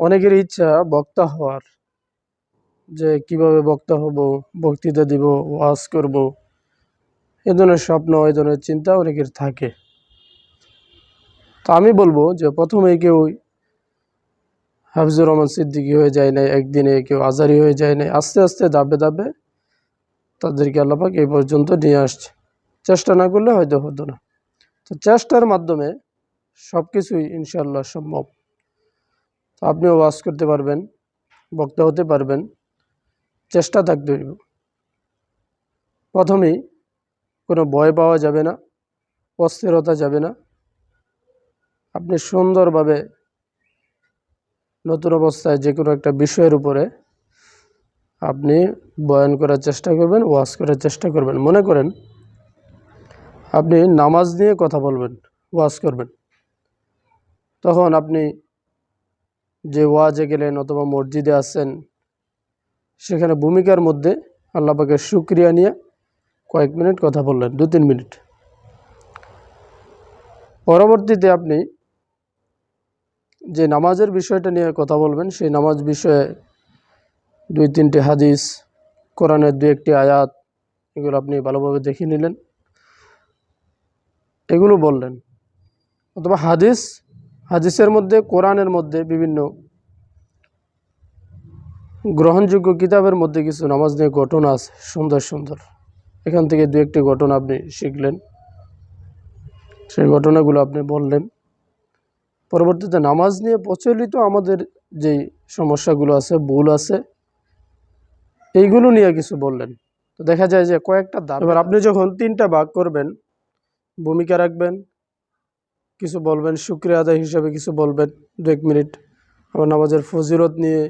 অনেকের ইচ্ছা বক্তা হওয়ার, যে কীভাবে বক্তা হব, বক্তৃতা দিব, ওয়াজ করব, এ ধরনের স্বপ্ন, এ ধরনের চিন্তা অনেকের থাকে। তো আমি বলব যে প্রথমে কেউ হাফিজুর রহমান সিদ্দিকি হয়ে যায় নাই, একদিনে কেউ আজারি হয়ে যায় নাই, আস্তে আস্তে দাবে দাবে তাদেরকে আল্লাপাক এই পর্যন্ত নিয়ে আসছে। চেষ্টা না করলে হয়তো হতো না। তো চেষ্টার মাধ্যমে সব কিছুই ইনশাল্লাহ সম্ভব। তো আপনিও ওয়াজ করতে পারবেন, বক্তা হতে পারবেন, চেষ্টা থাকতে হইব। প্রথমেই কোনো ভয় পাওয়া যাবে না, অস্থিরতা যাবে না। আপনি সুন্দরভাবে নতুন অবস্থায় যে কোনো একটা বিষয়ের উপরে আপনি বয়ান করার চেষ্টা করবেন, ওয়াজ করার চেষ্টা করবেন। মনে করেন আপনি নামাজ নিয়ে কথা বলবেন, ওয়াজ করবেন। তখন আপনি যে ওয়াজে গেলেন অথবা মসজিদে আসছেন, সেখানে ভূমিকার মধ্যে আল্লাপাকে শুক্রিয়া নিয়ে কয়েক মিনিট কথা বললেন, দু তিন মিনিট। পরবর্তীতে আপনি যে নামাজের বিষয়টা নিয়ে কথা বলবেন, সেই নামাজ বিষয়ে দুই তিনটি হাদিস, কোরআনের দু একটি আয়াত, এগুলো আপনি ভালোভাবে দেখে নিলেন। এগুলো বললেন, অথবা হাদিস হাদিসের মধ্যে, কোরআনের মধ্যে বিভিন্ন গ্রহণযোগ্য কিতাবের মধ্যে কিছু নামাজ নিয়ে ঘটনা আছে। সুন্দর সুন্দর। এখান থেকে দু একটি ঘটনা আপনি শিখলেন। সেই ঘটনাগুলো আপনি বললেন। পরবর্তীতে নামাজ নিয়ে প্রচলিত আমাদের যেই সমস্যাগুলো আছে, ভুল আছে, এইগুলো নিয়ে কিছু বললেন। তো দেখা যায় যে কয়েকটা দাম এবার আপনি যখন তিনটা ভাগ করবেন, ভূমিকা রাখবেন কিছু বলবেন, শুক্রিয়া আদায় হিসাবে কিছু বলবেন, দু এক মিনিট। আবার নামাজের ফজিলত নিয়ে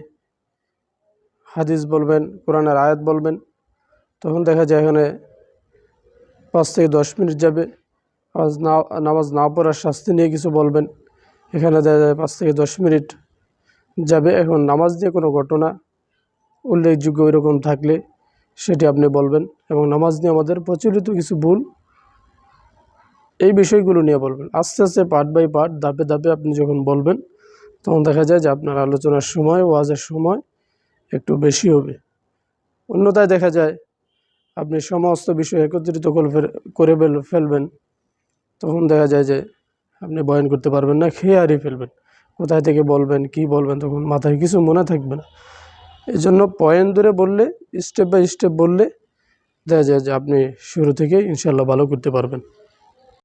হাদিস বলবেন, কোরআনের আয়াত বলবেন। তখন দেখা যায় এখানে পাঁচ থেকে দশ মিনিট যাবে। নামাজ না নামাজ না পড়ার শাস্তি নিয়ে কিছু বলবেন। এখানে দেখা যায় পাঁচ থেকে দশ মিনিট যাবে। এখন নামাজ দিয়ে কোনো ঘটনা উল্লেখযোগ্য এরকম থাকলে সেটি আপনি বলবেন। এবং নামাজ নিয়ে আমাদের প্রচলিত কিছু ভুল এই বিষয়গুলো নিয়ে বলবেন। আস্তে আস্তে পার্ট বাই পার্ট ধাপে ধাপে আপনি যখন বলবেন, তখন দেখা যায় যে আপনার আলোচনার সময়, ওয়াজের সময় একটু বেশি হবে। অন্যথায় দেখা যায় আপনি সমস্ত বিষয় একত্রিত করে ফেল- করে ফেলবেন, তখন দেখা যায় যে আপনি বয়ন করতে পারবেন না, খেয়ে হারিয়ে ফেলবেন। কোথায় থেকে বলবেন, কি বলবেন, তখন মাথায় কিছু মনে থাকবে না। এই জন্য পয়েন্ট ধরে বললে স্টেপ বাই স্টেপ বললে, দেখা যায় যে আপনি শুরু থেকে ইনশাল্লাহ ভালো করতে পারবেন।